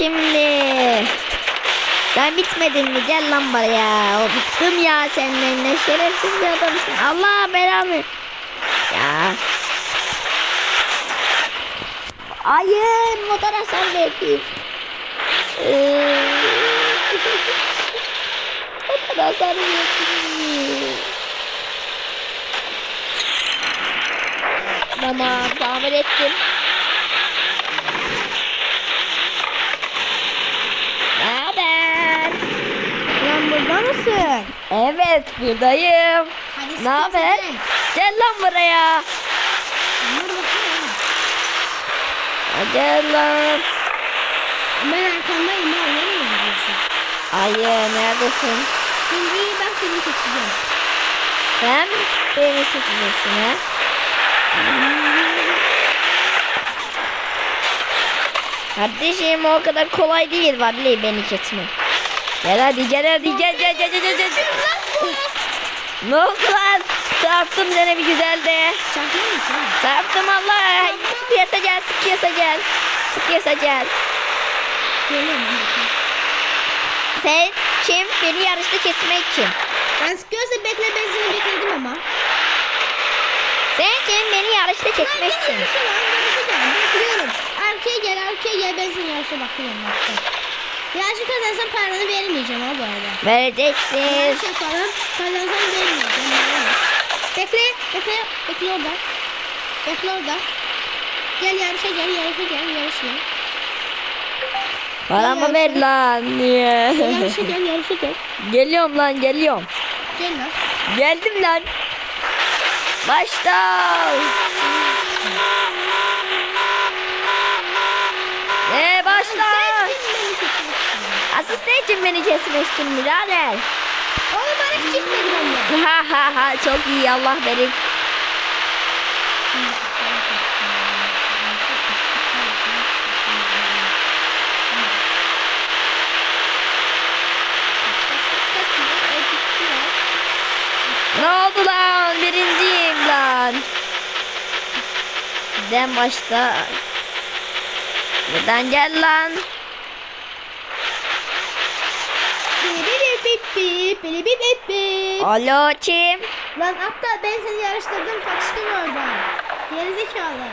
Şimdi. Sen bitmedin mi? Gel lan buraya. O bıktım ya senden. Ne şerefsiz bir adamsın. Allah belanı. Ya. Hayır. Hasar verdi. Ee, hasar verdi. Tamam. Tamir ettim. Ne haber? Lan burada mısın? Evet buradayım. Hadi Ne haber? yok. Gel lan buraya. Gel lan. Ben arkandayım ya. Nereye gidiyorsun? Hayır neredesin? Şimdi ben seni çekeceğim. Sen beni seçeceksin ha? Kardeşim o kadar kolay değil vallahi beni kesmek. Gel hadi gel hadi gel gel gel gel gel. gel. Ne oldu lan? Çarptım seni bir güzel de. Çarptım Allah. Sık yasa gel sık yasa gel. Sık yasa gel. Sen kim? Beni yarışta kesmek kim? Ben sıkıyorsa bekle ben seni bekledim ama. Sen kim? Beni yarışta kesmek kim? Bekliyorum. Arkaya gel arkaya gel ben seni yarışa bakıyorum. Bakta. Yarışı kazansam paranı vermeyeceğim ha bu arada. Vereceksin. Yarış yapalım. Kazansam vermeyeceğim. Bekle bekle bekle orada. Bekle orada. Gel yarışa gel yarışa gel yarışa gel. Paramı ver lan. Niye? Yarışa gel yarışa gel. geliyorum lan geliyorum. Gel lan. Geldim lan. Başla. Ee başla. Asıl sen kim beni kesmişsin birader? Oğlum bana hiç gitmedi benden. Ha ha ha çok iyi Allah beni. Ne oldu lan? Birinciyim lan. Neden başta? Neden gel lan? Alo kim? Lan aptal ben seni yarıştırdım kaçtın oradan. Gerizekalı.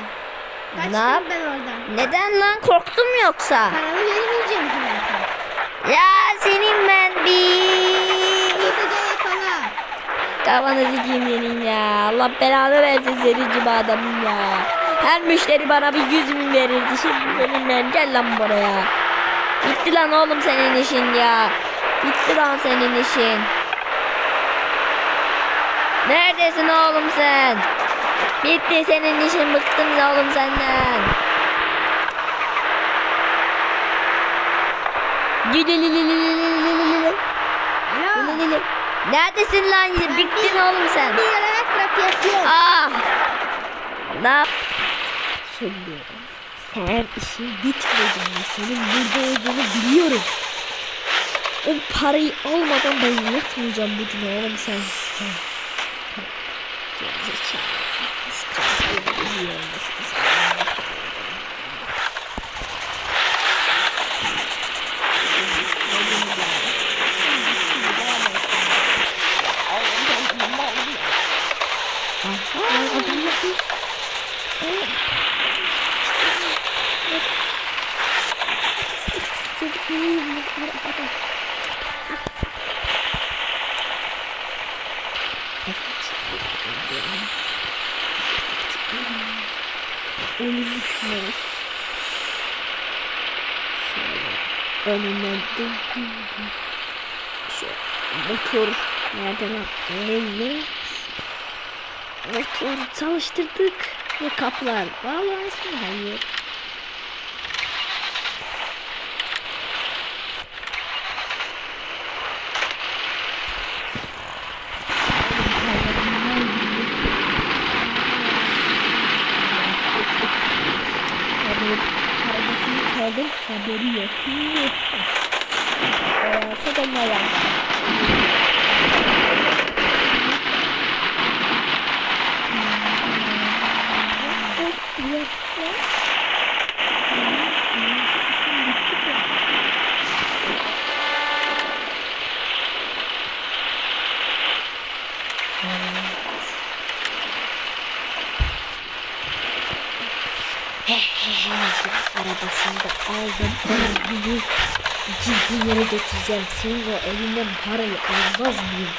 Kaçtım Ne ben oradan. Neden lan korktum yoksa? Paramı vermeyeceğim ki zaten. Ya senin ben bir Neyse gel yakala. kafanı sikeyim senin ya. Allah belanı versin senin gibi adamın ya. Her müşteri bana bir yüz bin verirdi. Şimdi senin ben gel lan buraya. Bitti lan oğlum senin işin ya. Bitti lan senin işin. Neredesin oğlum sen? Bitti senin işin bıktım oğlum senden. Neredesin lan? Bittin oğlum sen. Ah. Ne yap? Sen işin bitmediğini, senin burada olduğunu biliyorum. O parayı almadan ben yatmayacağım bugün oğlum sen. Gerizekalı. Biz Onu düşünerek şöyle önünden. Şu motor nereden Evet. Motor çalıştırdık ve kapılar bağlansın. Hayır. Нет, нет. Что там моя? Нет, нет. Şimdi aldım. Bunu gizli yere getireceğim. Senin o elinden parayı almaz mıyım?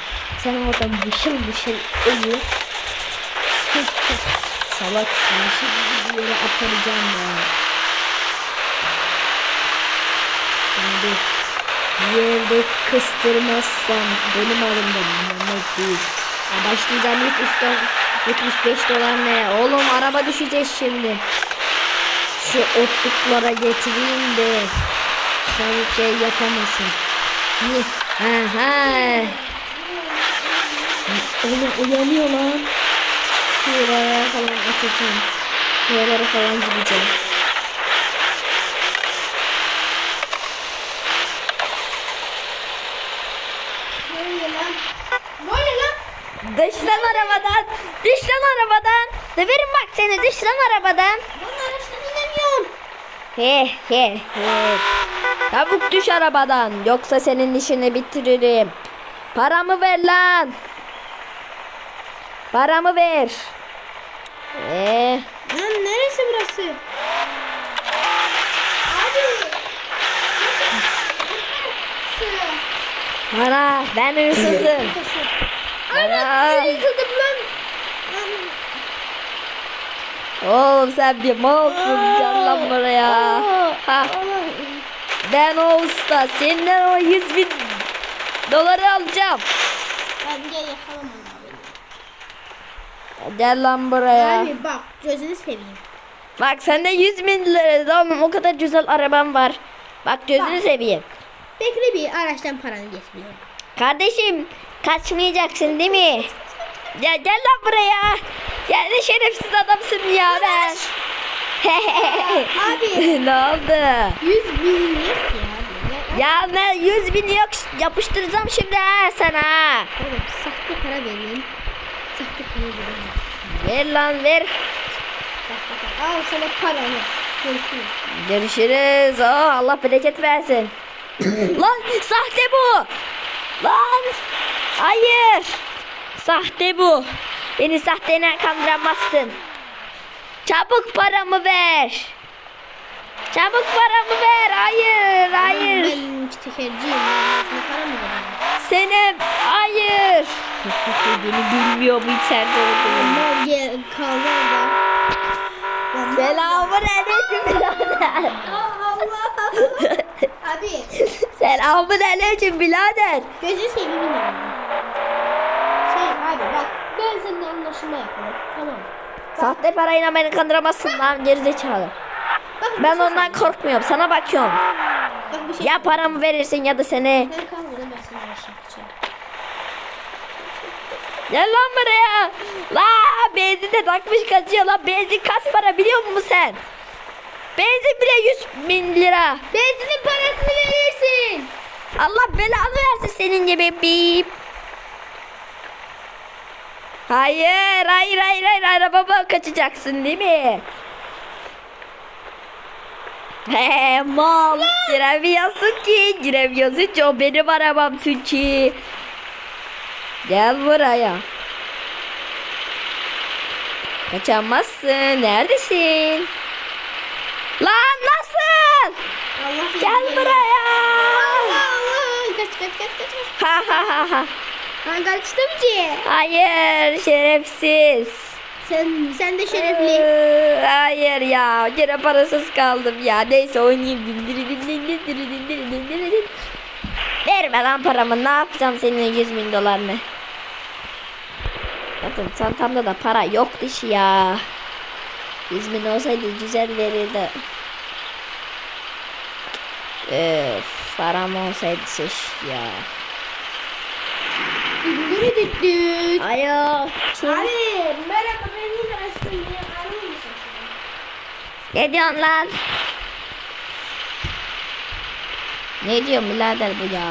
Sen oradan mışıl mışıl uyu. Salak mışıl bir yere atacağım ya. Şimdi yerde kıstırmazsam benim adım da Mehmet değil. Ya başlayacağım 70 dolar, 75 dolar ne? Oğlum araba düşeceğiz şimdi. Şu otluklara getireyim de sen şey yapamasın. Ha ha. Oğlum uyanıyor lan. Şuralara falan atacağım. Şuralara falan gideceğim. Oluyor lan? Arabadan. Dış lan arabadan. Döverim bak seni lan arabadan. He he he. Çabuk düş arabadan. Yoksa senin işini bitiririm. Paramı ver lan. Paramı ver. Ee, Lan neresi burası? Abi. para. Ben hırsızım. Ana Ana. yıkıldım lan. Oğlum sen bir malsın. Gel lan buraya. Ha, ben o usta. Senden o 100 bin doları alacağım. Bence yakalamam abi. Gel lan buraya. Abi bak gözünü seveyim. Bak sende 100 bin lira tamam o kadar güzel arabam var. Bak gözünü Bak. seveyim. Bekle bir araçtan paranı getiriyorum. Kardeşim kaçmayacaksın değil mi? Ya gel lan buraya. Ya ne şerefsiz adamsın ya ben. Abi. ne oldu? 100 bin yok ya. Ya ne 100 bin yok yapıştıracağım şimdi ha sana. Oğlum sahte para verin. Sahte para verin. Ver lan ver. Para. Al sana paranı. Görüşürüz. Görüşürüz. Oh, Allah bereket versin. lan sahte bu. Lan. Hayır. Sahte bu. Beni sahteyle kandıramazsın. Çabuk paramı ver. Çabuk paramı ver. Hayır, hayır. Ben tekerciyim. mı verin? Senem, hayır. Beni bilmiyor bu içeride gel kaldı. Selamun aleyküm birader. Allah. Abi. Selamun aleyküm birader. Gözünü seveyim inanın. Şey abi bak. Anlaşma yapalım. Tamam. Sahte parayla beni kandıramazsın lan gerizekalı. Bak, Ben şey ondan korkmuyorum. Sana bakıyorum. Bak şey. Ya paramı verirsin ya da seni. Ben kalmadım ben sana anlaşacağım. Gel lan buraya. La benzin de takmış kaçıyor lan. Benzin kaç para biliyor musun sen? Benzin bile 100 bin lira. Benzinin parasını verirsin. Allah belanı versin senin gibi bip. Hayır, hayır, hayır, hayır. Arabama kaçacaksın değil mi? He mal. Giremiyorsun ki. Giremiyorsun ki. O benim arabam çünkü. Gel buraya. Kaçamazsın. Neredesin? Lan nasıl? Allah Gel buraya. Allah Allah. Kaç kaç kaç. kaç. Ha ha ha ha. Kaçtım ki. Hayır şerefsiz. Sen sen de şerefli. Ee, hayır ya gene parasız kaldım ya. Neyse oynayayım. Dindiri dindiri dindiri dindiri dindiri dindiri. Verme lan paramı ne yapacağım senin 100 bin dolarını. Bakın çantamda da para yok dışı ya. 100 bin olsaydı güzel verirdi. Öf param olsaydı seç ya. Dindiri düttü. Alo. Abi merhaba ben yine açtım diye? Ne diyorsun lan? Ne diyorsun birader bu ya?